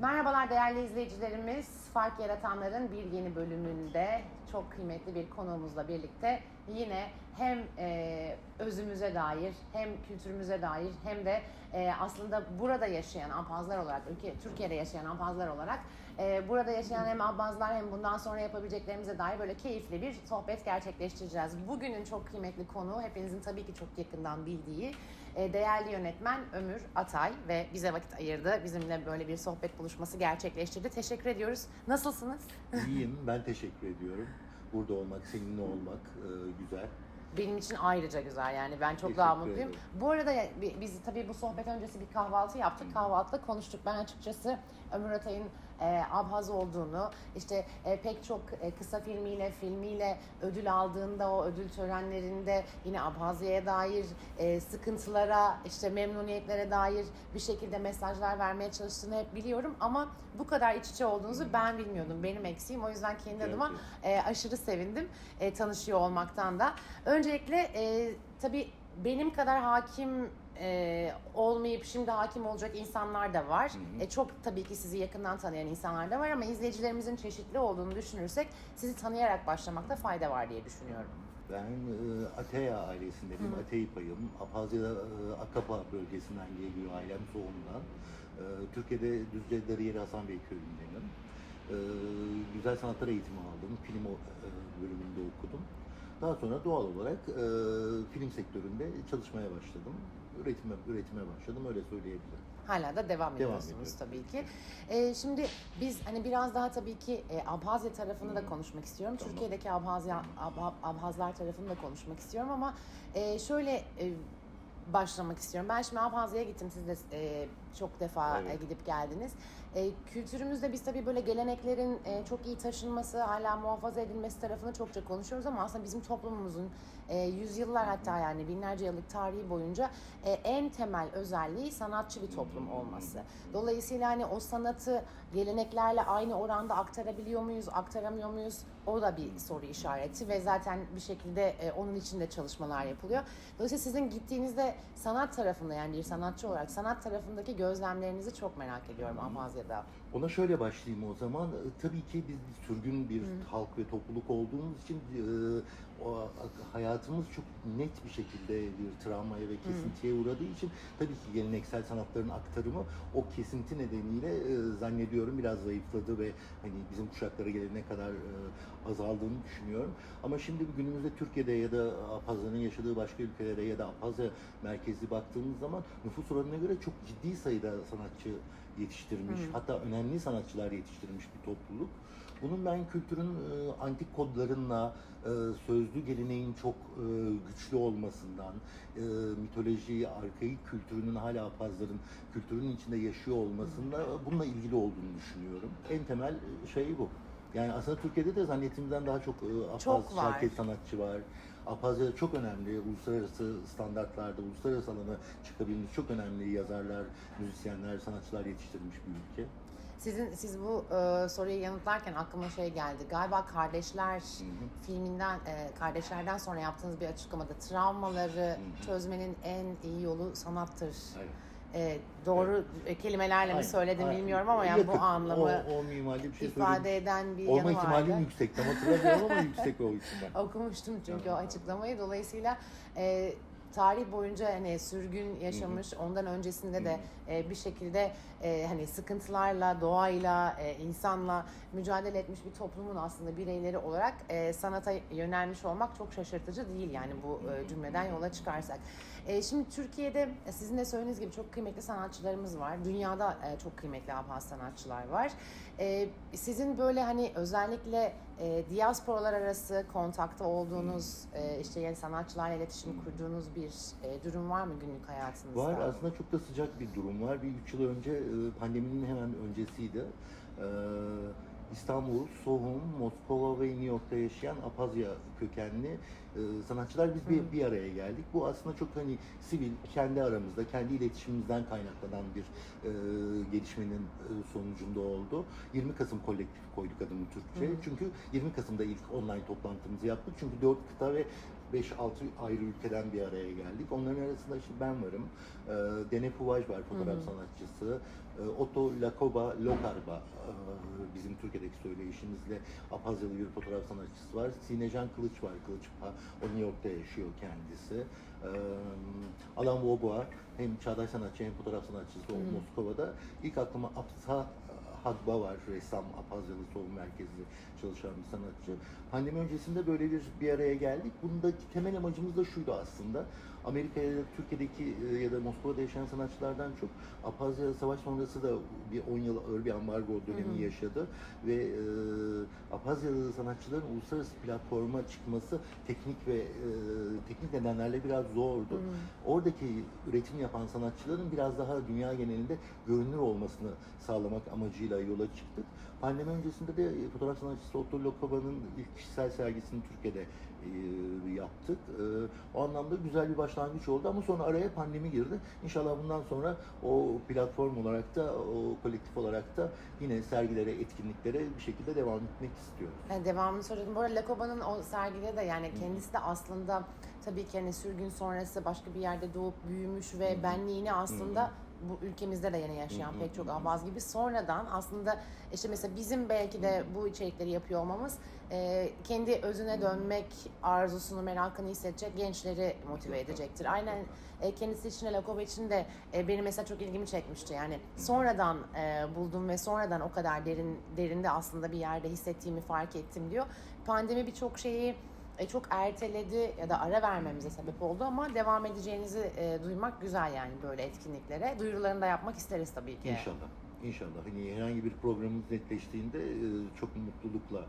Merhabalar değerli izleyicilerimiz. Fark Yaratanların bir yeni bölümünde çok kıymetli bir konuğumuzla birlikte yine hem e, özümüze dair hem kültürümüze dair hem de e, aslında burada yaşayan Abhazlar olarak, ülke Türkiye'de yaşayan Abhazlar olarak e, burada yaşayan hem Abhazlar hem bundan sonra yapabileceklerimize dair böyle keyifli bir sohbet gerçekleştireceğiz. Bugünün çok kıymetli konuğu hepinizin tabii ki çok yakından bildiği değerli yönetmen Ömür Atay ve bize vakit ayırdı. Bizimle böyle bir sohbet buluşması gerçekleştirdi. Teşekkür ediyoruz. Nasılsınız? İyiyim, ben teşekkür ediyorum. Burada olmak, seninle olmak e, güzel. Benim için ayrıca güzel yani ben çok Teşekkür daha mutluyum. ederim. Bu arada biz tabii bu sohbet öncesi bir kahvaltı yaptık. Kahvaltıda konuştuk. Ben açıkçası Ömür Atay'ın e, Abhaz olduğunu, işte e, pek çok e, kısa filmiyle, filmiyle ödül aldığında o ödül törenlerinde yine Abhazya'ya dair e, sıkıntılara, işte memnuniyetlere dair bir şekilde mesajlar vermeye çalıştığını hep biliyorum ama bu kadar iç içe olduğunuzu ben bilmiyordum. Benim eksiğim. O yüzden kendi Evet, adıma evet. e, aşırı sevindim e, tanışıyor olmaktan da. Öncelikle e, tabii benim kadar hakim e, olmayıp şimdi hakim olacak insanlar da var. E, çok tabii ki sizi yakından tanıyan insanlar da var ama izleyicilerimizin çeşitli olduğunu düşünürsek sizi tanıyarak başlamakta fayda var diye düşünüyorum. Ben e, Ateya ailesindenim, Ateypayım. Abhazya e, Akapa bölgesinden geliyor ailem Soğum'dan. E, Türkiye'de Düzce Darıyeri Hasan Bey köyündenim. E, güzel sanatlar eğitimi aldım, film e, bölümünde okudum. Daha sonra doğal olarak e, film sektöründe çalışmaya başladım. Üretime, üretime başladım, öyle söyleyebilirim. Hala da devam ediyorsunuz ediyorum. tabii ki. E, şimdi biz hani biraz daha tabii ki e, Abhazya tarafını da konuşmak istiyorum. Tamam. Türkiye'deki Abhazya, Ab- Abhazlar tarafını da konuşmak istiyorum ama e, şöyle e, başlamak istiyorum. Ben şimdi Abhazya'ya gittim. Siz de e, çok defa Evet. e, gidip geldiniz. E, kültürümüzde biz tabii böyle geleneklerin e, çok iyi taşınması, hala muhafaza edilmesi tarafını çokça konuşuyoruz ama aslında bizim toplumumuzun e, yüzyıllar hatta yani binlerce yıllık tarihi boyunca e, en temel özelliği sanatçı bir toplum olması. Dolayısıyla hani o sanatı geleneklerle aynı oranda aktarabiliyor muyuz, aktaramıyor muyuz? O da bir soru işareti ve zaten bir şekilde e, onun için de çalışmalar yapılıyor. Dolayısıyla sizin gittiğinizde sanat tarafında yani bir sanatçı olarak sanat tarafındaki gözlemlerinizi çok merak ediyorum Abhazya'da. Ona şöyle başlayayım o zaman. E, Tabii ki biz sürgün bir halk ve topluluk olduğumuz için e, o hayatımız çok net bir şekilde bir travmaya ve kesintiye uğradığı için tabii ki geleneksel sanatların aktarımı o kesinti nedeniyle e, zannediyorum biraz zayıfladı ve hani bizim kuşaklara gelene kadar e, azaldığını düşünüyorum. Ama şimdi günümüzde Türkiye'de ya da Apazların yaşadığı başka ülkelere ya da Apazya merkezli baktığımız zaman nüfus oranına göre çok ciddi sayıda sanatçı yetiştirmiş. Hatta önemli sanatçılar yetiştirmiş bir topluluk. Bunun ben kültürün e, antik kodlarınla, e, sözlü geleneğin çok e, güçlü olmasından, e, mitoloji, arkaik kültürünün hala Apazların kültürünün içinde yaşıyor olmasında bununla ilgili olduğunu düşünüyorum. En temel şey bu. Yani aslında Türkiye'de de zannettiğimden daha çok e, Apaz Çok var. şarkı sanatçı var. Apazya çok önemli. Uluslararası standartlarda, uluslararası alana çıkabilmiş çok önemli yazarlar, müzisyenler, sanatçılar yetiştirmiş bir ülke. Sizin siz bu e, soruyu yanıtlarken aklıma şey geldi. Galiba Kardeşler filminden e, Kardeşlerden sonra yaptığınız bir açıklamada travmaları çözmenin en iyi yolu sanattır. Aynen. E, doğru e, kelimelerle mi söyledim aynen. bilmiyorum ama yani bu anlamı O, o mimaride bir şey ifade söyledim. eden bir Olma yanı ihtimalim vardı. yüksek. Tam hatırlamıyorum ama yüksek o ihtimal. Okumuştum çünkü o Tamam. açıklamayı. Dolayısıyla e, tarih boyunca hani sürgün yaşamış, ondan öncesinde de e, bir şekilde e, hani sıkıntılarla, doğayla, e, insanla mücadele etmiş bir toplumun aslında bireyleri olarak sanata yönelmiş olmak çok şaşırtıcı değil yani bu cümleden yola çıkarsak. Şimdi Türkiye'de sizin de söylediğiniz gibi çok kıymetli sanatçılarımız var. Dünyada çok kıymetli Abhaz sanatçılar var. Sizin böyle hani özellikle e, diasporalar arası kontakta olduğunuz, işte yani sanatçılarla iletişim kurduğunuz bir durum var mı günlük hayatınızda? Var aslında çok da sıcak bir durum var. Bir üç yıl önce e, pandeminin hemen öncesiydi. Ee, İstanbul, Sohum, Moskova ve New York'ta yaşayan Apazya kökenli e, sanatçılar biz bir, bir araya geldik. Bu aslında çok hani sivil, kendi aramızda, kendi iletişimimizden kaynaklanan bir e, gelişmenin e, sonucunda oldu. 20 Kasım kolektif koyduk adını Türkçe. Çünkü 20 Kasım'da ilk online toplantımızı yaptık. Çünkü 4 kıta ve 5-6 ayrı ülkeden bir araya geldik. Onların arasında işte ben varım. E, Dene Puvaj var fotoğraf Hı hı. sanatçısı. E, Otto Lakoba Lokarba e, bizim Türkiye'deki söyleyişimizle Apazyalı bir fotoğraf sanatçısı var. Sinecan Kılıç var. Kılıç o New York'ta yaşıyor kendisi. E, Alan Woboa hem çağdaş sanatçı hem fotoğraf sanatçısı o. Moskova'da. İlk aklıma Apsa Hagba var, ressam, Apazyalı Solun Merkezi'nde çalışan bir sanatçı. Pandemi öncesinde böyle bir bir araya geldik. Bundaki temel amacımız da şuydu aslında. Amerika'ya ya da Türkiye'deki e, ya da Moskova'da yaşayan sanatçılardan çok Apazya savaş sonrası da bir 10 yıl ağır bir ambargo dönemi Hı hı. yaşadı ve e, Apazyalı sanatçıların uluslararası platforma çıkması teknik ve e, teknik nedenlerle biraz zordu. Hı. Oradaki üretim yapan sanatçıların biraz daha dünya genelinde görünür olmasını sağlamak amacıyla yola çıktık. Pandemi öncesinde de fotoğraf sanatçısı Otto Lokoba'nın ilk kişisel sergisini Türkiye'de e, yaptık. E, o anlamda güzel bir başlangıç oldu ama sonra araya pandemi girdi. İnşallah bundan sonra o platform olarak da, o kolektif olarak da yine sergilere, etkinliklere bir şekilde devam etmek istiyoruz. Yani devamını söyledim. Bu arada Lakoba'nın o sergide de yani kendisi de aslında tabii ki hani sürgün sonrası başka bir yerde doğup büyümüş ve benliğini aslında bu ülkemizde de yeni yaşayan pek çok Ahbaz gibi sonradan aslında işte mesela bizim belki de bu içerikleri yapıyor olmamız e, kendi özüne dönmek arzusunu, merakını hissedecek gençleri motive edecektir. Aynen e, kendisi için için de e, benim mesela çok ilgimi çekmişti. Yani sonradan e, buldum ve sonradan o kadar derin derinde aslında bir yerde hissettiğimi fark ettim diyor. Pandemi birçok şeyi e, çok erteledi ya da ara vermemize sebep oldu ama devam edeceğinizi e, duymak güzel yani böyle etkinliklere. Duyurularını da yapmak isteriz tabii ki. İnşallah. İnşallah. Hani herhangi bir programımız netleştiğinde e, çok mutlulukla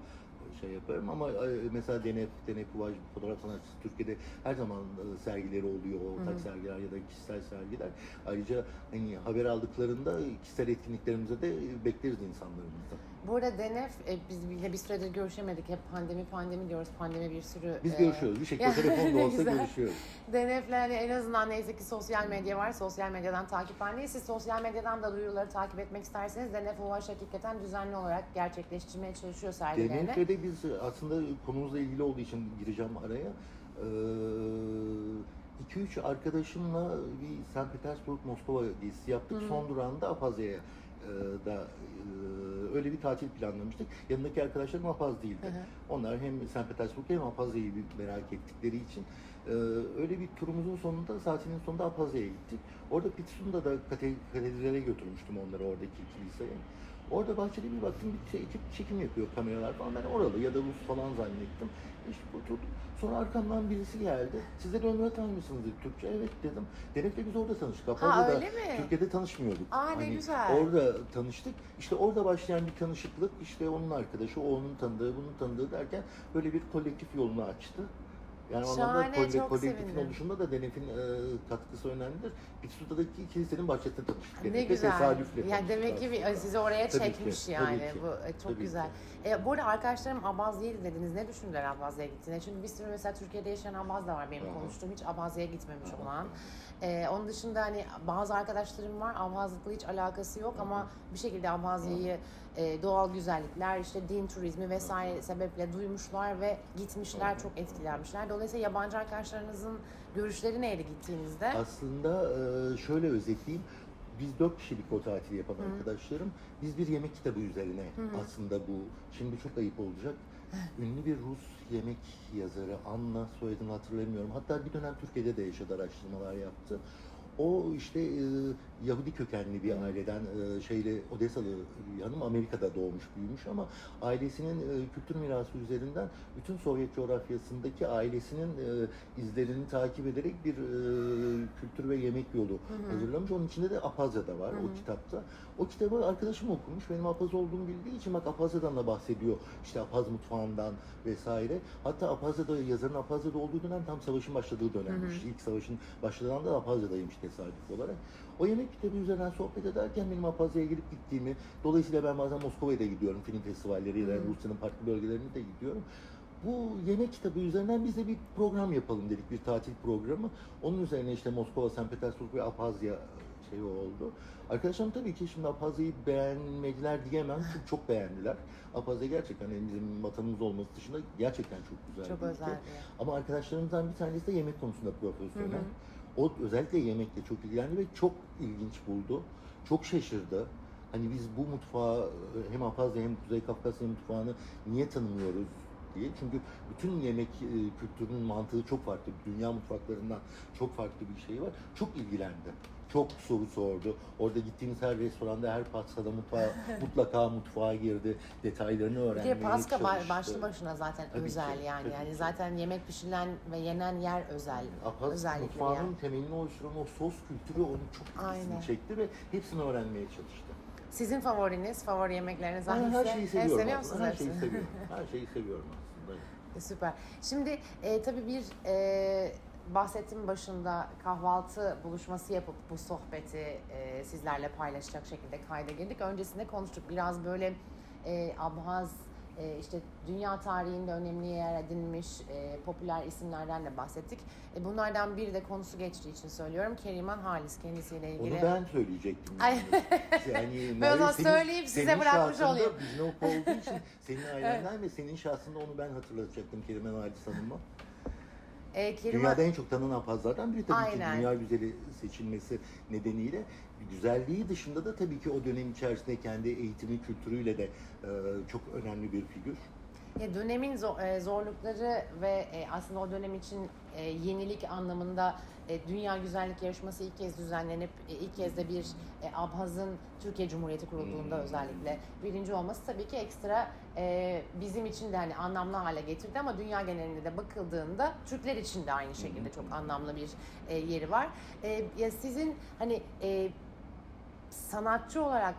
şey yaparım ama mesela Denef, Denef Kuvaj fotoğraf sanatçısı Türkiye'de her zaman e, sergileri oluyor. Ortak Hı hı. sergiler ya da kişisel sergiler. Ayrıca hani haber aldıklarında kişisel etkinliklerimize de e, bekleriz insanlarımızdan. Bu arada Denef, e, biz bile bir süredir görüşemedik. Hep pandemi pandemi diyoruz. Pandemi bir sürü... Biz e, görüşüyoruz. Bir şekilde telefonda olsa güzel. görüşüyoruz. Denef'le hani en azından neyse ki sosyal medya var. Sosyal medyadan takip halindeyiz. Siz sosyal medyadan da duyuruları takip etmek isterseniz Denef Uvaş hakikaten düzenli olarak gerçekleştirmeye çalışıyor sergilerini. Denef'le de biz aslında konumuzla ilgili olduğu için gireceğim araya. 2-3 arkadaşımla bir St. Petersburg Moskova gezisi yaptık. Hı. Son durağında Apazya'ya e, da e, öyle bir tatil planlamıştık. Yanındaki arkadaşlarım Apaz değildi. Hı hı. Onlar hem St. Petersburg hem Apazya'yı merak ettikleri için e, öyle bir turumuzun sonunda, saatinin sonunda Apazya'ya gittik. Orada Pitsun'da da kate- katedrale götürmüştüm onları oradaki kiliseye. Orada bahçede bir baktım bir şey, ekip çekim yapıyor kameralar falan. Ben oralı ya da Rus falan zannettim. İşte oturdum. Sonra arkamdan birisi geldi. Siz de Ömür Atan mısınız dedi Türkçe. Evet dedim. Denef'le biz orada tanıştık. Ha Apazya'da öyle mi? Türkiye'de tanışmıyorduk. Aa, ne Hani güzel. Orada tanıştık. İşte orada başlayan bir tanışıklık, işte onun arkadaşı, o onun tanıdığı, bunun tanıdığı derken böyle bir kolektif yolunu açtı. Yani o anlamda Şahane, kolle- çok kolektifin sevindim. oluşumunda da Denef'in e, katkısı önemlidir. Bitsuta'daki kilisenin bahçesinde tanıştık. Ne Denef'le güzel. tesadüfle Yani tanıştık demek ki bir, aslında. sizi oraya Tabii çekmiş ki, yani. tabii ki. Bu e, çok Tabii güzel. E, bu arada arkadaşlarım Abazya'yı dediniz. Ne düşündüler Abazya'ya gittiğine? Çünkü bir sürü mesela Türkiye'de yaşayan Abaz da var benim Aha. konuştuğum. Hiç Abazya'ya gitmemiş Aha. olan. E, onun dışında hani bazı arkadaşlarım var. Abazlıkla hiç alakası yok ama bir şekilde Abazya'yı e, doğal güzellikler, işte din turizmi vesaire sebeple duymuşlar ve gitmişler, Aha. çok etkilenmişler. Dolayısıyla yabancı arkadaşlarınızın görüşleri neydi gittiğinizde? Aslında e, şöyle özetleyeyim. Biz dört kişilik o tatili yapan Hı. arkadaşlarım. Biz bir yemek kitabı üzerine Hı aslında bu. Şimdi çok ayıp olacak. Ünlü bir Rus yemek yazarı Anna soyadını hatırlamıyorum. Hatta bir dönem Türkiye'de de yaşadı, araştırmalar yaptı. O işte e, Yahudi kökenli bir aileden e, şeyle Odesalı hanım Amerika'da doğmuş büyümüş ama ailesinin e, kültür mirası üzerinden bütün Sovyet coğrafyasındaki ailesinin e, izlerini takip ederek bir e, kültür ve yemek yolu hı. hazırlamış. Onun içinde de Apazya da var Hı hı. o kitapta. O kitabı arkadaşım okumuş. Benim Apaz olduğumu bildiği için bak Apazya'dan da bahsediyor. İşte Apaz mutfağından vesaire. Hatta Apazya'da yazarın Apazya'da olduğu dönem tam savaşın başladığı dönemmiş. Hı hı. İlk savaşın başladığı anda Apazya'daymış tesadüf olarak. O yemek kitabı üzerinden sohbet ederken benim Apazya'ya gelip gittiğimi, dolayısıyla ben bazen Moskova'ya da gidiyorum film festivalleri ya da. Rusya'nın farklı bölgelerine de gidiyorum. bu yemek kitabı üzerinden biz de bir program yapalım dedik, bir tatil programı. Onun üzerine işte Moskova, St. Petersburg ve Apazya şey oldu. Arkadaşlarım tabii ki şimdi Apazya'yı beğenmediler diyemem çünkü çok beğendiler. Apazya gerçekten hani bizim vatanımız olması dışında gerçekten çok güzel Çok bir özel ülke. yer. Ama arkadaşlarımızdan bir tanesi de yemek konusunda profesyonel. Hı hı. O özellikle yemekle çok ilgilendi ve çok ilginç buldu. Çok şaşırdı. Hani biz bu mutfağı hem Apazya hem Kuzey Kafkasya mutfağını niye tanımıyoruz diye. Çünkü bütün yemek e, kültürünün mantığı çok farklı. Dünya mutfaklarından çok farklı bir şey var. Çok ilgilendi. Çok soru sordu. Orada gittiğimiz her restoranda, her pastada mutfağa, mutlaka mutfağa girdi. Detaylarını Bir öğrenmeye de Paska ba- çalıştı. başlı başına zaten Tabii özel ki, yani. Yani zaten yemek pişirilen ve yenen yer özel. Apaz özellikle mutfağının yani. temelini oluşturan o sos kültürü onu çok ilgisini çekti ve hepsini öğrenmeye çalıştı. Sizin favoriniz, favori yemekleriniz Ben hangisi? her şeyi seviyorum seviyor musunuz Her şeyi seviyorum. Her şeyi seviyorum aslında. Süper. Şimdi e, tabii bir e, bahsettiğim başında kahvaltı buluşması yapıp bu sohbeti e, sizlerle paylaşacak şekilde kayda girdik. Öncesinde konuştuk. Biraz böyle e, Abhaz e, işte dünya tarihinde önemli yer edinmiş e, popüler isimlerden de bahsettik. E, bunlardan biri de konusu geçtiği için söylüyorum. Keriman Halis kendisiyle ilgili. Onu ben söyleyecektim. Ay. yani Ben o zaman senin- söyleyeyim, size senin bırakmış olayım. Biznok olduğu için senin ailenden ve senin şahsında onu ben hatırlatacaktım Kerimen Halis Hanım'a. E, Keriman- Dünyada en çok tanınan pazlardan biri tabii Aynen. ki dünya güzeli seçilmesi nedeniyle. Güzelliği dışında da tabii ki o dönem içerisinde kendi eğitimi, kültürüyle de e, çok önemli bir figür. Ya dönemin e, zorlukları ve e, aslında o dönem için e, yenilik anlamında Dünya Güzellik Yarışması ilk kez düzenlenip ilk kez de bir Abhaz'ın Türkiye Cumhuriyeti kurulduğunda Hmm. özellikle birinci olması tabii ki ekstra bizim için de hani anlamlı hale getirdi ama dünya genelinde de bakıldığında Türkler için de aynı şekilde çok anlamlı bir yeri var. Ya sizin hani sanatçı olarak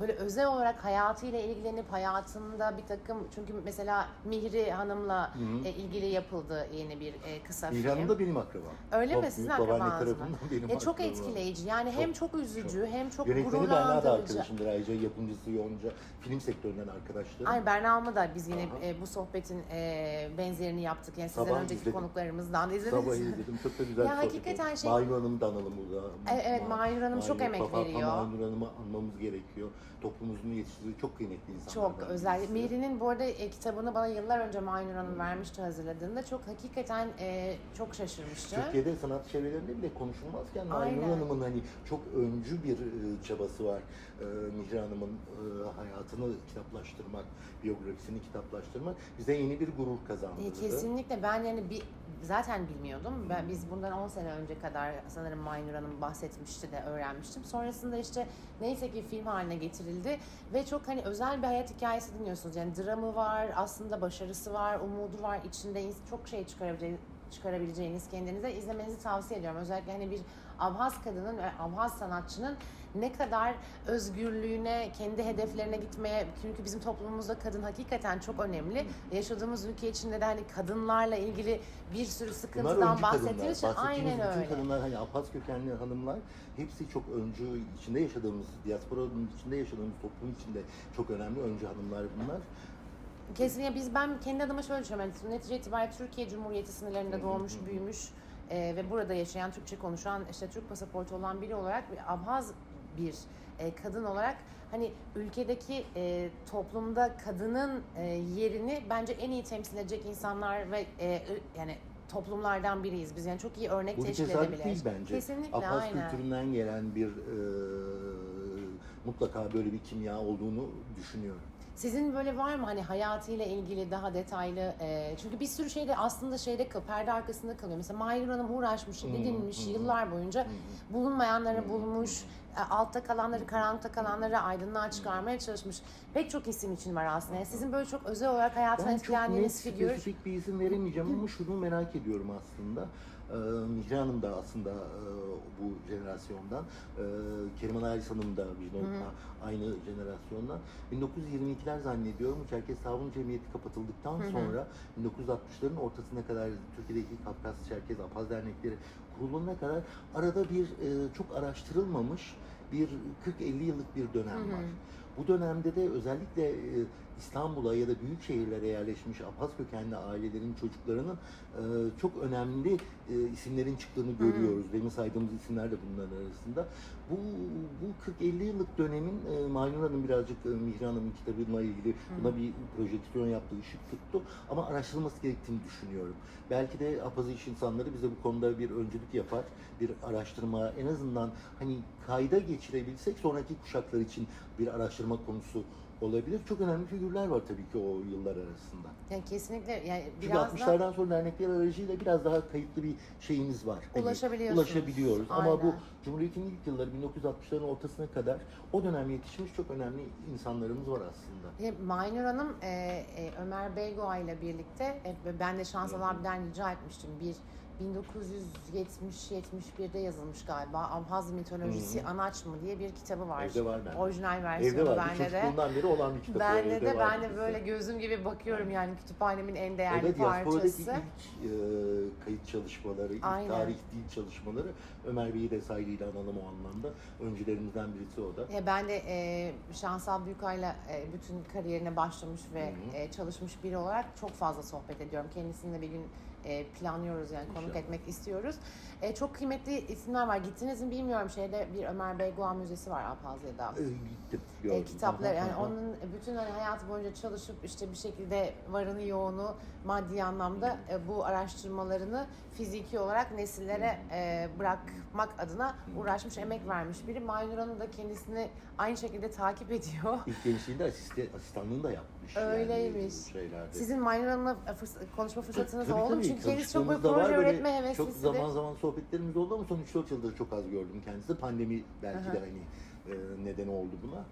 böyle özel olarak hayatıyla ilgilenip hayatında bir takım çünkü mesela Mihri Hanım'la Hı hı. e, ilgili yapıldı yeni bir e, kısa film. Hanım da benim akrabam. Öyle Çok mi? Sizin akrabanız mı? benim Ya çok akrabam. etkileyici. Yani hem Çok, çok üzücü hem çok Yönetmeni Berna da gururlandırıcı. arkadaşımdır ayrıca yapımcısı Yonca film sektöründen arkadaşlarım. Ay Berna Alma da biz yine Aha. e, bu sohbetin e, benzerini yaptık. Yani sizden Sabah önceki izledim. konuklarımızdan da izlediniz. Sabah izledim çok da güzel Ya hakikaten şey- Mahir Hanım'ı da analım burada. Evet, evet, Mahir Hanım çok emek veriyor. Mahir Hanım'ı anmamız gerekiyor. Toplumumuzun yetiştirdiği çok kıymetli insanlardan. Çok özel. Mihri'nin bu arada e, kitabını bana yıllar önce Maynur Hanım vermişti hazırladığında. Çok hakikaten e, çok şaşırmıştı. Türkiye'de sanat çevrelerinde bile konuşulmazken. Mahir Hanım'ın hani çok öncü bir e, çabası var. E, Mihri Hanım'ın e, hayatını kitaplaştırmak, biyografisini kitaplaştırmak bize yeni bir gurur E, kazandırdı. kesinlikle ben yani bir zaten bilmiyordum. Ben biz bundan 10 sene önce kadar sanırım Maynur Hanım bahsetmişti de öğrenmiştim. Sonrasında işte neyse ki film haline getirildi ve çok hani özel bir hayat hikayesi dinliyorsunuz. Yani dramı var, aslında başarısı var, umudu var. içinde çok şey çıkarabileceğiniz, çıkarabileceğiniz kendinize izlemenizi tavsiye ediyorum. Özellikle hani bir Abhaz kadının ve Abhaz sanatçının ne kadar özgürlüğüne, kendi hedeflerine gitmeye çünkü bizim toplumumuzda kadın hakikaten çok önemli. Yaşadığımız ülke içinde de hani kadınlarla ilgili bir sürü sıkıntıdan bahsettiğimiz için aynen bütün öyle. kadınlar hani Apaz kökenli hanımlar hepsi çok öncü içinde yaşadığımız, diasporanın içinde yaşadığımız toplum içinde çok önemli öncü hanımlar bunlar. Kesinlikle biz ben kendi adıma şöyle düşünüyorum. Yani netice itibariyle Türkiye Cumhuriyeti sınırlarında doğmuş, büyümüş e, ve burada yaşayan, Türkçe konuşan, işte Türk pasaportu olan biri olarak bir Abhaz bir e, kadın olarak hani ülkedeki e, toplumda kadının e, yerini bence en iyi temsil edecek insanlar ve e, yani toplumlardan biriyiz biz. Yani çok iyi örnek Bu teşkil edebiliriz. değil bence. Kesinlikle Apaz aynen. kültüründen gelen bir e, mutlaka böyle bir kimya olduğunu düşünüyorum. Sizin böyle var mı hani hayatıyla ilgili daha detaylı e, çünkü bir sürü şeyde aslında şeyde perde arkasında kalıyor. Mesela Mahir Hanım uğraşmış, didinmiş hı, yıllar boyunca Hı hı. bulunmayanları Hı, bulmuş, e, altta kalanları, karanlıkta kalanları aydınlığa çıkarmaya çalışmış. Pek çok isim için var aslında. Sizin böyle çok özel olarak hayatına Ben çok net, etkilendiğiniz figür. spesifik bir isim veremeyeceğim ama şunu merak ediyorum aslında. Mihri Hanım da aslında e, bu jenerasyondan. Ee, Keriman Aris Hanım da Vicdan'la aynı jenerasyondan. 1922'ler zannediyorum Çerkes Savun Cemiyeti kapatıldıktan Hı hı. sonra 1960'ların ortasına kadar Türkiye'deki Kafkas, Çerkez, Apaz dernekleri kurulana kadar arada bir e, çok araştırılmamış bir 40-50 yıllık bir dönem Hı hı. var. Bu dönemde de özellikle e, İstanbul'a ya da büyük şehirlere yerleşmiş Abhaz kökenli ailelerin çocuklarının e, çok önemli e, isimlerin çıktığını görüyoruz. Demin saydığımız isimler de bunların arasında. Bu, bu 40-50 yıllık dönemin e, Maynur Hanım birazcık e, Mihri Hanım'ın kitabıyla ilgili buna bir projeksiyon yaptı, ışık tuttu. Ama araştırılması gerektiğini düşünüyorum. Belki de Abhaz iş insanları bize bu konuda bir öncülük yapar. Bir araştırma, en azından hani kayda geçirebilsek sonraki kuşaklar için bir araştırma konusu olabilir. Çok önemli figürler var tabii ki o yıllar arasında. Yani kesinlikle yani Çünkü biraz da 60'lardan sonra dernekler aracıyla biraz daha kayıtlı bir şeyimiz var. Hani Ulaşabiliyorsunuz. Ulaşabiliyoruz. Ama bu Aynen. Cumhuriyet'in ilk yılları 1960'ların ortasına kadar o dönem yetişmiş çok önemli insanlarımız var aslında. E, Maynur Hanım e, e, Ömer Beygoğa ile birlikte e, ben de Hı hı. abiden rica etmiştim. Bir 1970-71'de yazılmış galiba Abhaz mitolojisi Hı hı. Anaç mı diye bir kitabı var. Evde var bende. Orijinal Evde versiyonu var. bende de. Çocukluğumdan beri olan bir kitap. Bende evde de ben de böyle gözüm gibi bakıyorum yani kütüphanemin en değerli Evet, parçası. ilk e, kayıt çalışmaları, ilk Aynen. tarih dil çalışmaları Ömer Bey'i de saygıyla analım o anlamda. Öncülerimizden birisi o da. E, Ben de e, Şansal Büyükay'la e, bütün kariyerine başlamış ve Hı hı. e, çalışmış biri olarak çok fazla sohbet ediyorum. Kendisini de bir gün e, planlıyoruz yani konuk İnşallah. etmek istiyoruz. E, çok kıymetli isimler var. Gittiniz mi bilmiyorum. Şeyde bir Ömer Beygoğa Müzesi var Alpazya'da. E, gittim, E, kitapları yani onun bütün hani hayatı boyunca çalışıp işte bir şekilde varını yoğunu maddi anlamda e, bu araştırmalarını fiziki olarak nesillere e, bırakmak adına uğraşmış, emek vermiş biri. Maynur Hanım da kendisini aynı şekilde takip ediyor. İlk gençliğinde asiste, asistanlığını da yapmış. Öyleymiş. Yani, şeylerde. Sizin Maynur Hanım'la fırs- konuşma fırsatınız Tabii, oldu mu? tabii. Çünkü kendisi çok böyle proje var, böyle üretme Çok heveslisidir. zaman zaman sohbetlerimiz oldu ama son 3-4 yıldır çok az gördüm kendisi. Pandemi belki de hani e, neden oldu buna.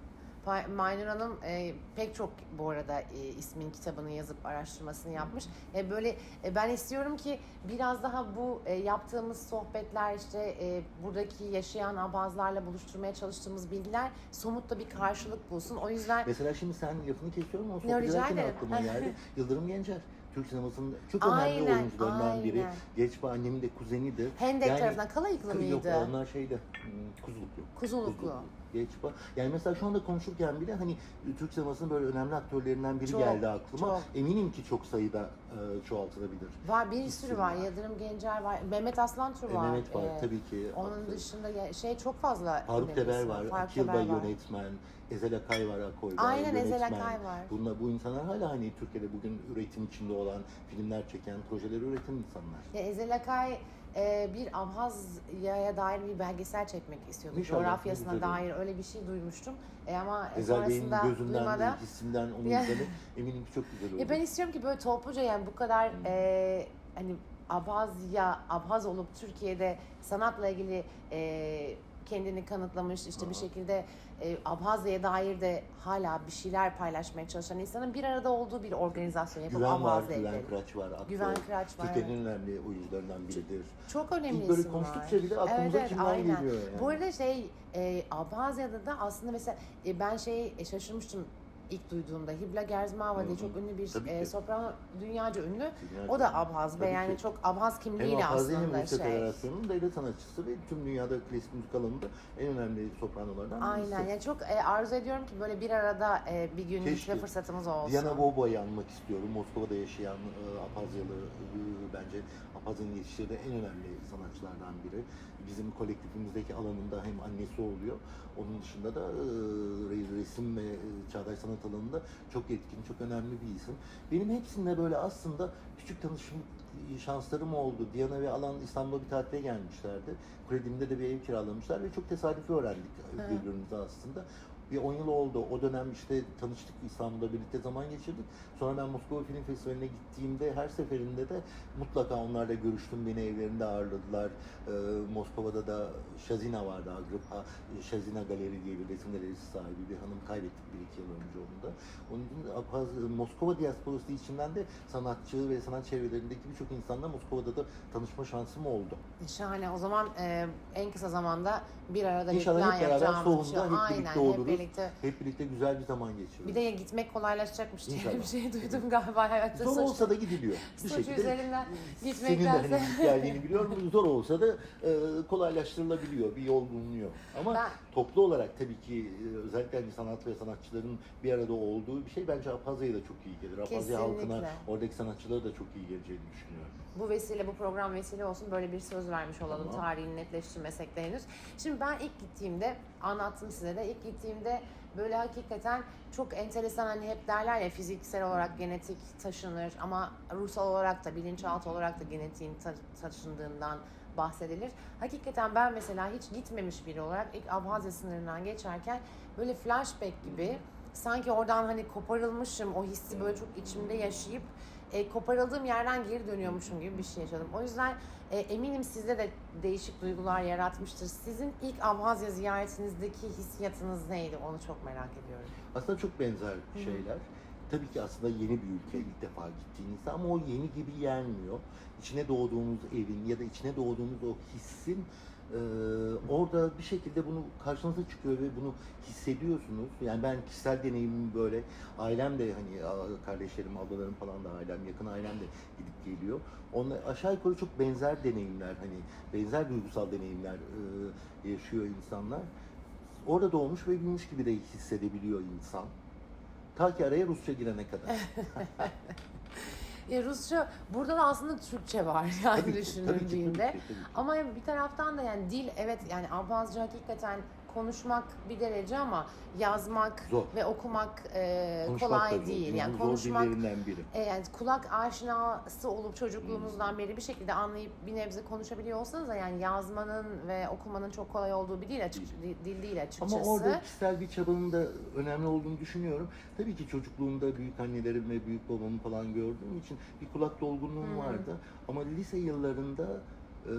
Maynur Hanım e, pek çok bu arada e, ismin kitabını yazıp araştırmasını yapmış. E, böyle e, ben istiyorum ki biraz daha bu e, yaptığımız sohbetler işte e, buradaki yaşayan abazlarla buluşturmaya çalıştığımız bilgiler somutta bir karşılık bulsun. O yüzden Mesela şimdi sen lafını kesiyorum ama sohbet ederken aklıma geldi. Yıldırım Gencer. Türk sinemasının çok önemli Aynen, oyuncularından biri. aynen. Geç annemin de kuzenidir. Hendek Yani- tarafından Kalayıklı Yok mıydı? onlar şeyde hmm, Kuzuluklu. Kuzuluklu. Geçpa. Yani mesela şu anda konuşurken bile hani Türk sinemasının böyle önemli aktörlerinden biri Çok, geldi aklıma. çok. Eminim ki çok sayıda e, çoğaltılabilir. Var bir sürü var. Yıldırım Gencer var. Mehmet Aslantur E, var. Mehmet var E, tabii ki. Onun dışında ya- şey çok fazla. Faruk Teber var, Faruk Akil Teber Bay var. yönetmen, Ezel Akay var, Akoy var, Aynen Ezel yönetmen. Akay var. Bunlar, bu insanlar hala hani Türkiye'de bugün üretim içinde olan, filmler çeken, projeleri üreten insanlar. Ya Ezel Akay e, bir Abhazya'ya dair bir belgesel çekmek istiyordu. İnşallah, Coğrafyasına dair öyle bir şey duymuştum. E, ama Ezel Bey'in gözünden, duymadan. hissinden onu izlemek eminim ki çok güzel olur. Ya ben istiyorum ki böyle topluca yani bu kadar e, hani Abhazya, Abhaz olup Türkiye'de sanatla ilgili e, kendini kanıtlamış işte bir şekilde e, Abhazya'ya dair de hala bir şeyler paylaşmaya çalışan insanın bir arada olduğu bir organizasyon yapıp Güven var, Güven. Kıraç var. Aktör. Güven Kıraç var, Türkiye'nin en önemli oyuncularından biridir. Çok önemli İlk böyle isim var. konuştukça bile aklımıza Evet, evet, kimler aynen. geliyor yani. Bu arada şey e, Abhazya'da da aslında mesela e, ben şey e, şaşırmıştım ilk duyduğumda. Hibla Gerzmava diye çok ünlü bir Tabii e, ki. soprano dünyaca ünlü. Dünyaca O da. Abhaz ve Tabii yani ki. çok Abhaz Hem kimliğiyle hem aslında Rusya şey. Federasyonu'nun devlet sanatçısı ve tüm dünyada klasik müzik alanında en önemli sopranolardan birisi. Aynen. Yani çok e, arzu ediyorum ki böyle bir arada e, bir gün Keşke. fırsatımız olsun. Diana Bobo'yu anmak istiyorum. Moskova'da yaşayan e, Apazyalı e, bence Apazya'nın yetiştirdiği en önemli sanatçılardan biri. Bizim kolektifimizdeki alanında hem annesi oluyor. Onun dışında da e, resim ve e, çağdaş sanat alanında çok yetkin, çok önemli bir isim. Benim hepsinde böyle aslında küçük tanışım şanslarım oldu. Diana ve Alan İstanbul'a bir tatile gelmişlerdi. Kredimde de bir ev kiralamışlar ve çok tesadüfi öğrendik birbirimizi aslında. Bir 10 yıl oldu. O dönem işte tanıştık İstanbul'da birlikte zaman geçirdik. Sonra ben Moskova Film Festivali'ne gittiğimde her seferinde de mutlaka onlarla görüştüm. Beni evlerinde ağırladılar. Ee, Moskova'da da Şazina vardı Agrippa. Şazina Galeri diye bir resim galerisi sahibi bir hanım kaybettik bir iki yıl önce onu da. Onun için Abhaz- Moskova diasporası içinden de sanatçı ve sanat çevrelerindeki birçok insanla Moskova'da da tanışma şansım oldu. Şahane. O zaman e, en kısa zamanda bir arada bir İnşallah hep beraber soğunda hep birlikte oluruz. Birlikte. Hep birlikte güzel bir zaman geçiriyoruz. Bir de gitmek kolaylaşacakmış diye İnşallah. bir şey duydum galiba hayatta. Zor Soç- olsa da gidiliyor. Bir Soç şekilde üzerinden senin de gitmektense. hani geldiğini biliyorum. Zor olsa da e, kolaylaştırılabiliyor. Bir yol bulunuyor. Ama Ben- toplu olarak tabii ki e, özellikle hani sanat ve sanatçıların bir arada olduğu bir şey bence Apazya'ya da çok iyi gelir. Apazya halkına, oradaki sanatçılara da çok iyi geleceğini düşünüyorum. Bu vesile, bu program vesile olsun böyle bir söz vermiş olalım Tamam. tarihini netleştirmesek de henüz. Şimdi ben ilk gittiğimde, anlattım size de, ilk gittiğimde böyle hakikaten çok enteresan hani hep derler ya fiziksel olarak genetik taşınır ama ruhsal olarak da bilinçaltı olarak da genetiğin ta- taşındığından bahsedilir. Hakikaten ben mesela hiç gitmemiş biri olarak ilk Abhazya sınırından geçerken böyle flashback gibi sanki oradan hani koparılmışım o hissi böyle çok içimde yaşayıp e, koparıldığım yerden geri dönüyormuşum gibi bir şey yaşadım. O yüzden e, eminim sizde de değişik duygular yaratmıştır. Sizin ilk Abhazya ziyaretinizdeki hissiyatınız neydi? Onu çok merak ediyorum. Aslında çok benzer şeyler. Tabii ki aslında yeni bir ülke ilk defa gittiğinizde ama o yeni gibi gelmiyor. İçine doğduğunuz evin ya da içine doğduğunuz o hissin e, orada bir şekilde bunu karşınıza çıkıyor ve bunu hissediyorsunuz. Yani ben kişisel deneyimim böyle. Ailem de hani kardeşlerim, ablalarım falan da ailem, yakın ailem de gidip geliyor. Onlar aşağı yukarı çok benzer deneyimler hani benzer duygusal deneyimler e, yaşıyor insanlar. Orada doğmuş ve büyümüş gibi de hissedebiliyor insan. Ta ki araya Rusça girene kadar. Ya Rusça, burada da aslında Türkçe var yani düşünüldüğünde. Ama bir taraftan da yani dil evet yani Abhazca hakikaten konuşmak bir derece ama yazmak Zor. ve okumak e, Konuşmak kolay değil. Yani konuşmak biri. e, yani kulak aşinası olup çocukluğunuzdan beri bir şekilde anlayıp bir nebze konuşabiliyor olsanız da yani yazmanın ve okumanın çok kolay olduğu bir dil açık dil değil açıkçası. Ama orada kişisel bir çabanın da önemli olduğunu düşünüyorum. Tabii ki çocukluğumda büyük annelerim ve büyük babamı falan gördüğüm için bir kulak dolgunluğum Hmm. vardı. Ama lise yıllarında e,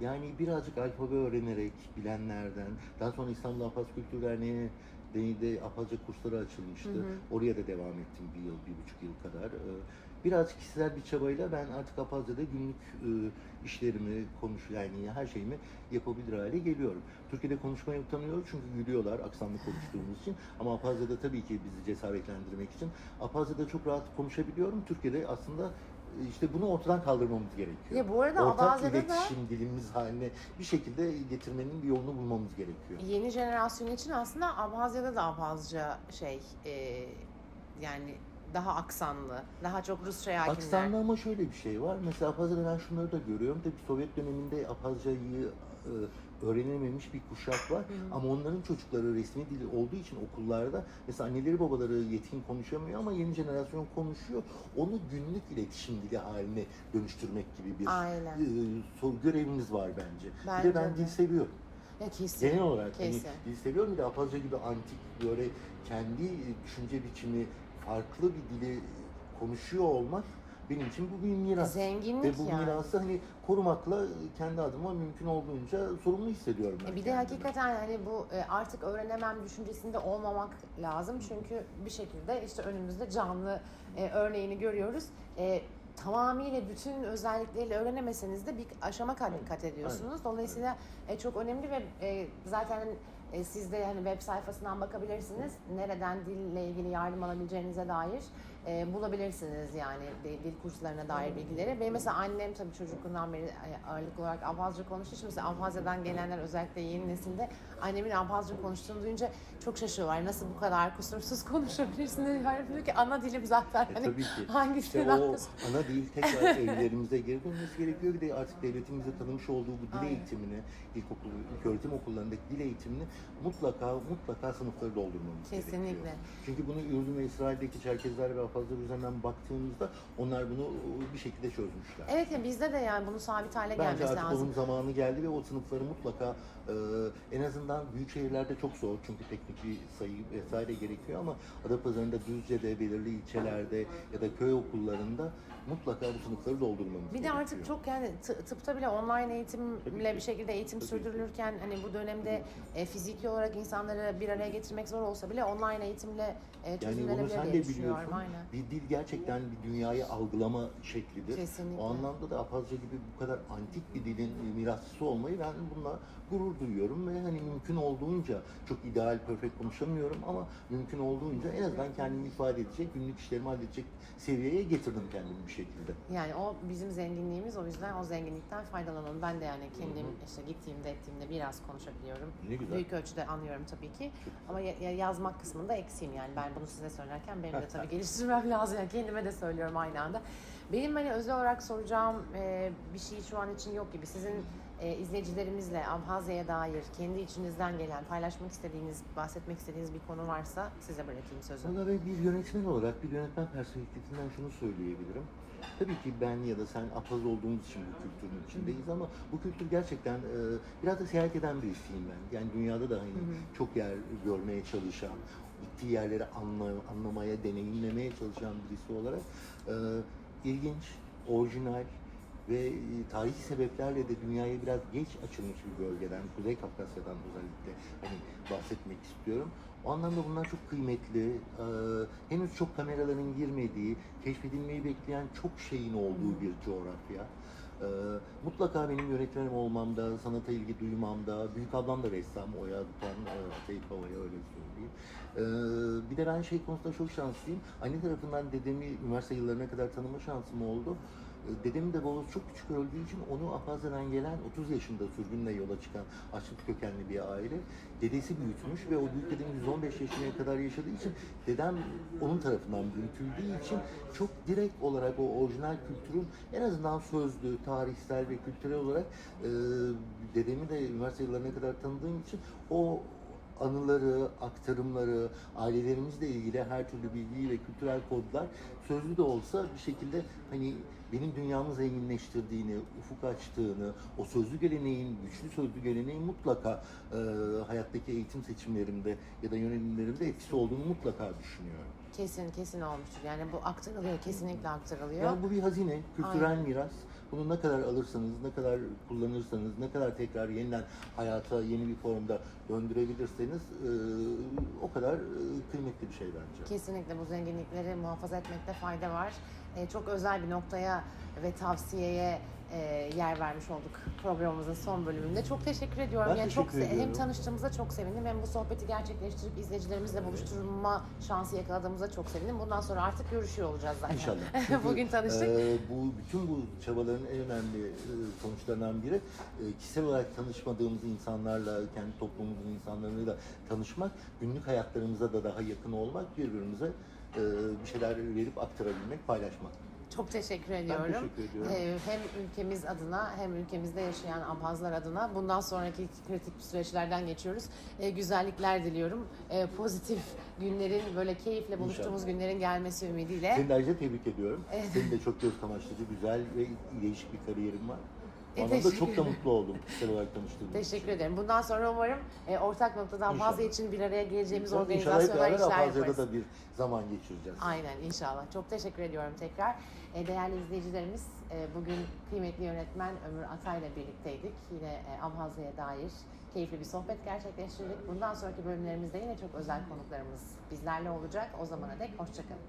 yani birazcık alfabe öğrenerek bilenlerden, daha sonra İstanbul Apaz Kültür Derneği de Apazca kursları açılmıştı. Hı hı. Oraya da devam ettim bir yıl, bir buçuk yıl kadar. E, birazcık kişisel bir çabayla ben artık Apazca'da günlük e, işlerimi, konuş yani her şeyimi yapabilir hale geliyorum. Türkiye'de konuşmaya utanıyoruz çünkü gülüyorlar aksanlı konuştuğumuz için. Ama Apazca'da tabii ki bizi cesaretlendirmek için. Apazca'da çok rahat konuşabiliyorum. Türkiye'de aslında işte bunu ortadan kaldırmamız gerekiyor. Ya bu arada Ortak da- iletişim dilimiz haline bir şekilde getirmenin bir yolunu bulmamız gerekiyor. Yeni jenerasyon için aslında Abhazya'da da Abhazca şey e, yani daha aksanlı, daha çok Rusça'ya hakimler. Aksanlı ama şöyle bir şey var. Mesela Apazca'da ben şunları da görüyorum. Tabii Sovyet döneminde Apazca'yı e, öğrenememiş bir kuşak var. Ama onların çocukları resmi dili olduğu için okullarda mesela anneleri babaları yetkin konuşamıyor ama yeni jenerasyon konuşuyor. Onu günlük iletişim dili haline dönüştürmek gibi bir Aynen. e, görevimiz var bence. Bence bir de ben dil seviyorum. Ya kesin. Genel olarak hani Kesin. dil seviyorum. Bir de Apazca gibi antik böyle kendi düşünce biçimi farklı bir dili konuşuyor olmak benim için bu bir miras. Zenginlik Ve bu yani. mirası hani korumakla kendi adıma mümkün olduğunca sorumlu hissediyorum ben E bir de kendimi. hakikaten hani bu e, artık öğrenemem düşüncesinde olmamak lazım. Çünkü bir şekilde işte önümüzde canlı e, örneğini görüyoruz. Tamamıyla bütün özellikleriyle öğrenemeseniz de bir aşama kat, kat ediyorsunuz. Dolayısıyla e, çok önemli ve e, zaten e, siz de hani web sayfasından bakabilirsiniz. Nereden dille ilgili yardım alabileceğinize dair e, bulabilirsiniz yani dil, kurslarına dair bilgileri. Benim mesela annem tabii çocukluğundan beri e, ağırlıklı olarak Abhazca konuştuğu için mesela Abhazya'dan gelenler özellikle yeni nesilde annemin Abhazca konuştuğunu duyunca çok şaşırıyorlar. Nasıl bu kadar kusursuz konuşabilirsiniz? Yani diyor ki ana dilim zaten. E, Hani tabii ki. hangisini İşte o ana dil tekrar evlerimize geri dönmesi gerekiyor. Bir de artık devletimize tanımış olduğu bu dil Aynen. eğitimini, ilkokul, ilköğretim okullarındaki dil eğitimini mutlaka mutlaka sınıfları doldurmamız Kesinlikle. gerekiyor. Çünkü bunu Ürdün ve İsrail'deki Çerkezler ve Afazlar üzerinden baktığımızda onlar bunu bir şekilde çözmüşler. Evet ya bizde de yani bunun sabit hale Bence gelmesi artık lazım. onun zamanı geldi ve o sınıfları mutlaka e, en azından büyük şehirlerde çok zor çünkü teknik bir sayı vesaire gerekiyor ama Adapazarı'nda, Düzce'de, belirli ilçelerde ya da köy okullarında mutlaka bu sınıfları doldurmamız Bir de gerekiyor. artık çok yani tı- tıpta bile online eğitimle ki. bir şekilde eğitim Tabii sürdürülürken hani bu dönemde e, fiziki olarak insanları bir araya getirmek zor olsa bile online eğitimle e, Yani bunu çözümlenebilir sen diye de düşünüyorum. biliyorsun. Aynen. Bir dil gerçekten bir dünyayı algılama şeklidir. Kesinlikle. O anlamda da Apazca gibi bu kadar antik bir dilin mirasçısı olmayı ben bununla gurur duyuyorum ve hani mümkün olduğunca çok ideal, perfect konuşamıyorum ama mümkün olduğunca en azından kendimi ifade edecek, günlük işlerimi halledecek seviyeye getirdim kendimi bir şekilde. Yani o bizim zenginliğimiz o yüzden o zenginlikten faydalanalım. Ben de yani kendim Hı işte gittiğimde ettiğimde biraz konuşabiliyorum. Ne güzel. Büyük ölçüde anlıyorum tabii ki. Çok Ama ya- yazmak kısmında eksiğim yani. Ben bunu size söylerken benim de tabii geliştirmem lazım. Yani kendime de söylüyorum aynı anda. Benim hani özel olarak soracağım e, bir şey şu an için yok gibi. Sizin e, izleyicilerimizle Abhazya'ya dair kendi içinizden gelen, paylaşmak istediğiniz, bahsetmek istediğiniz bir konu varsa size bırakayım sözü. Valla ben bir yönetmen olarak, bir yönetmen perspektifinden şunu söyleyebilirim. Tabii ki ben ya da sen apaz olduğumuz için bu kültürün içindeyiz ama bu kültür gerçekten e, biraz da seyahat eden birisiyim ben. Yani dünyada da hani çok yer görmeye çalışan, gittiği yerleri anla, anlamaya, deneyimlemeye çalışan birisi olarak e, ilginç, orijinal ve e, tarihi sebeplerle de dünyaya biraz geç açılmış bir bölgeden, Kuzey Kafkasya'dan özellikle hani bahsetmek istiyorum. O anlamda bunlar çok kıymetli. Ee, henüz çok kameraların girmediği, keşfedilmeyi bekleyen çok şeyin olduğu bir coğrafya. Ee, mutlaka benim yönetmenim olmamda, sanata ilgi duymamda, büyük ablam da ressam, Oya Dutan, e, Atayip Hava'ya öyle söyleyeyim. Ee, bir de ben şey konusunda çok şanslıyım. Anne tarafından dedemi üniversite yıllarına kadar tanıma şansım oldu. Ee, Dedemin de babası çok küçük öldüğü için onu Apazya'dan gelen 30 yaşında sürgünle yola çıkan açlık kökenli bir aile. Dedesi büyütmüş ve o büyük dedem 115 yaşına kadar yaşadığı için dedem onun tarafından büyütüldüğü için çok direkt olarak o orijinal kültürün en azından sözlü, tarihsel ve kültürel olarak e, dedemi de üniversite yıllarına kadar tanıdığım için o anıları, aktarımları, ailelerimizle ilgili her türlü bilgiyi ve kültürel kodlar sözlü de olsa bir şekilde hani benim dünyamı zenginleştirdiğini, ufuk açtığını, o sözlü geleneğin, güçlü sözlü geleneğin mutlaka e, hayattaki eğitim seçimlerimde ya da yönelimlerimde etkisi olduğunu mutlaka düşünüyorum. Kesin kesin olmuştur. Yani bu aktarılıyor, kesinlikle aktarılıyor. Yani bu bir hazine, kültürel Aynen. miras. Bunu ne kadar alırsanız, ne kadar kullanırsanız, ne kadar tekrar yeniden hayata yeni bir formda döndürebilirseniz e, o kadar e, kıymetli bir şey bence. Kesinlikle bu zenginlikleri muhafaza etmekte fayda var. Ee, çok özel bir noktaya ve tavsiyeye e, yer vermiş olduk programımızın son bölümünde. Çok teşekkür ediyorum. Ben yani çok teşekkür hem ediyorum. tanıştığımıza çok sevindim hem bu sohbeti gerçekleştirip izleyicilerimizle buluşturma şansı yakaladığımıza çok sevindim. Bundan sonra artık görüşüyor olacağız zaten. İnşallah. Çünkü, Bugün tanıştık. e, bu bütün bu çabaların en önemli e, sonuçlarından biri e, kişisel olarak tanışmadığımız insanlarla, kendi toplumumuzun insanlarıyla tanışmak, günlük hayatlarımıza da daha yakın olmak, birbirimize e, bir şeyler verip aktarabilmek, paylaşmak. Çok teşekkür ediyorum. teşekkür ediyorum. Ee, hem ülkemiz adına hem ülkemizde yaşayan Abhazlar adına bundan sonraki kritik süreçlerden geçiyoruz. Ee, güzellikler diliyorum. Ee, pozitif günlerin böyle keyifle buluştuğumuz İnşallah. günlerin gelmesi ümidiyle. Seni de ayrıca tebrik ediyorum. Evet. Senin de çok göz kamaştırıcı, güzel ve değişik bir kariyerin var. E, Bu anlamda teşekkür çok da mutlu oldum kişisel olarak tanıştığım için. Teşekkür ederim. Bundan sonra umarım e, ortak noktadan İnşallah. bazı için bir araya geleceğimiz İnşallah organizasyonlar beraber işler yaparız. da bir zaman geçireceğiz. Aynen inşallah. Çok teşekkür ediyorum tekrar. E, değerli izleyicilerimiz e, bugün kıymetli yönetmen Ömür Atay'la birlikteydik. Yine e, Abhazya'ya dair keyifli bir sohbet gerçekleştirdik. Bundan sonraki bölümlerimizde yine çok özel konuklarımız bizlerle olacak. O zamana dek hoşçakalın.